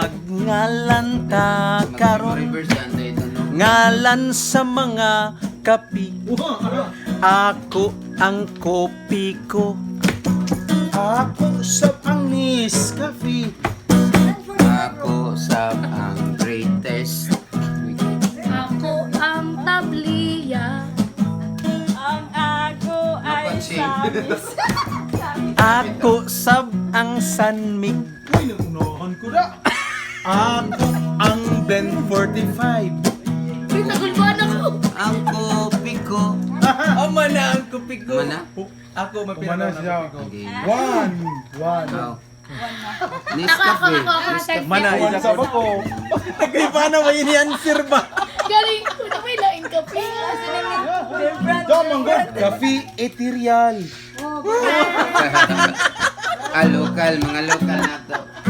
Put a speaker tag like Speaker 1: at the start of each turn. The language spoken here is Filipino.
Speaker 1: Huwag ngalan ta karon Ngalan sa mga kapi. Ako ang kopi ko.
Speaker 2: Ako sa pangis kafi
Speaker 3: Ako sa ang greatest.
Speaker 4: Ako ang tabliya.
Speaker 5: Ang ako ay sabis
Speaker 1: Ako sab ang sanmik
Speaker 2: Uy, nagunahan ko na. Ako ang Blend 45.
Speaker 4: Uy, nagulbuhan ako.
Speaker 3: Ang kopi ko.
Speaker 1: Ama na ang kopi ko.
Speaker 3: Mana?
Speaker 1: Ako
Speaker 2: Kumana siya.
Speaker 3: Okay.
Speaker 2: One. One.
Speaker 4: Ako,
Speaker 3: Nescafe. Nescafe.
Speaker 1: Mana,
Speaker 2: One sa ko.
Speaker 1: Nagay pa na may answer ba?
Speaker 4: Galing ko na may laing kape.
Speaker 2: Damang good. Cafe Ethereal.
Speaker 3: ah, local. Mga local na to.